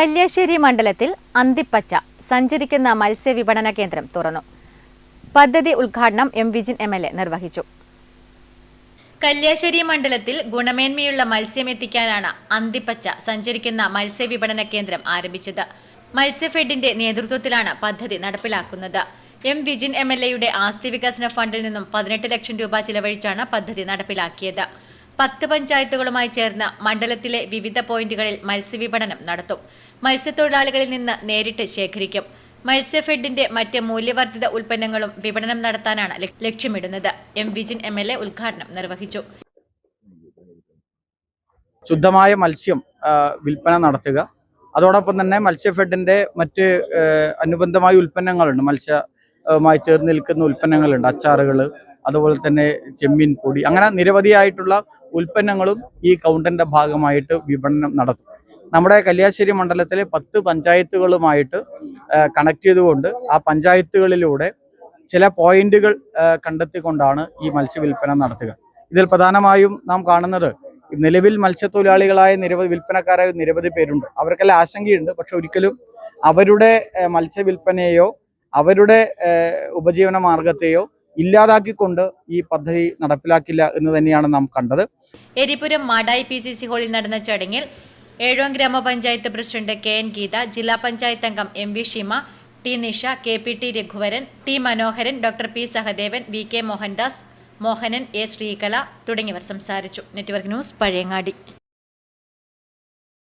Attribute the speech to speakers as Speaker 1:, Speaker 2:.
Speaker 1: കല്യാശ്ശേരി മണ്ഡലത്തിൽ അന്തിപ്പച്ച സഞ്ചരിക്കുന്ന മത്സ്യവിപണന കേന്ദ്രം തുറന്നു. പദ്ധതി ഉദ്ഘാടനം M Vijin M L A നിർവഹിച്ചു. കല്യാശ്ശേരി മണ്ഡലത്തിൽ ഗുണമേന്മയുള്ള മത്സ്യം എത്തിക്കാനാണ് അന്തിപ്പച്ച സഞ്ചരിക്കുന്ന മത്സ്യവിപണന കേന്ദ്രം ആരംഭിച്ചത്. മത്സ്യഫെഡിന്റെ നേതൃത്വത്തിലാണ് പദ്ധതി നടപ്പിലാക്കുന്നത്. എം വിജിൻ എം എൽ എയുടെ ആസ്തി വികസന ഫണ്ടിൽ നിന്നും പതിനെട്ട് ലക്ഷം രൂപ ചിലവഴിച്ചാണ് പദ്ധതി നടപ്പിലാക്കിയത്. പത്ത് പഞ്ചായത്തുകളുമായി ചേർന്ന് മണ്ഡലത്തിലെ വിവിധ പോയിന്റുകളിൽ മത്സ്യവിപണനം നടത്തും. മത്സ്യത്തൊഴിലാളികളിൽ നിന്ന് നേരിട്ട് ശേഖരിക്കും. മത്സ്യഫെഡിന്റെ മറ്റ് മൂല്യവർദ്ധിത ഉൽപ്പന്നങ്ങളും വിപണനം നടത്താനാണ് ലക്ഷ്യ- ലക്ഷ്യമിടുന്നത്. M Vijin M L A ഉദ്ഘാടനം നിർവഹിച്ചു.
Speaker 2: ശുദ്ധമായ മത്സ്യം വിൽപ്പന നടത്തുക. അതോടൊപ്പം തന്നെ മത്സ്യഫെഡിന്റെ മറ്റ് അനുബന്ധമായ ഉൽപ്പന്നങ്ങളുണ്ട്. മത്സ്യമായി ചേർന്ന് നിൽക്കുന്ന ഉൽപ്പന്നങ്ങളുണ്ട്. അച്ചാറുകൾ അതുപോലെ തന്നെ ചെമ്മീൻ പൊടി അങ്ങനെ നിരവധിയായിട്ടുള്ള ഉൽപ്പന്നങ്ങളും ഈ കൗണ്ടറിന്റെ ഭാഗമായിട്ട് വിപണനം നടത്തും. നമ്മുടെ കല്യാശ്ശേരി മണ്ഡലത്തിലെ പത്ത് പഞ്ചായത്തുകളുമായിട്ട് കണക്ട് ചെയ്തുകൊണ്ട് ആ പഞ്ചായത്തുകളിലൂടെ ചില പോയിന്റുകൾ കണ്ടെത്തിക്കൊണ്ടാണ് ഈ മത്സ്യവില്പന നടത്തുക. ഇതിൽ പ്രധാനമായും നാം കാണുന്നത് നിലവിൽ മത്സ്യത്തൊഴിലാളികളായ നിരവധി വിൽപ്പനക്കാരായ നിരവധി പേരുണ്ട്. അവർക്കെല്ലാം ആശങ്കയുണ്ട്. പക്ഷെ ഒരിക്കലും അവരുടെ മത്സ്യവില്പനയെയോ അവരുടെ ഉപജീവന മാർഗത്തെയോ ഇല്ലാതാക്കിക്കൊണ്ട് ഈ പദ്ധതി നടപ്പിലാക്കില്ല എന്ന് തന്നെയാണ് നാം കണ്ടത്.
Speaker 1: Eripuram Madayi P C C ഹാളിൽ നടന്ന ചടങ്ങിൽ ഏഴോം ഗ്രാമപഞ്ചായത്ത് പ്രസിഡന്റ് കെ എൻ ഗീത ജില്ലാ പഞ്ചായത്ത് അംഗം M V Shima T Nisha K P T Raghuvaran T Manoharan doctor P Sahadevan V K Mohandas Mohanan A Sreekala തുടങ്ങിയവർ സംസാരിച്ചു. Network news Pazhayangadi.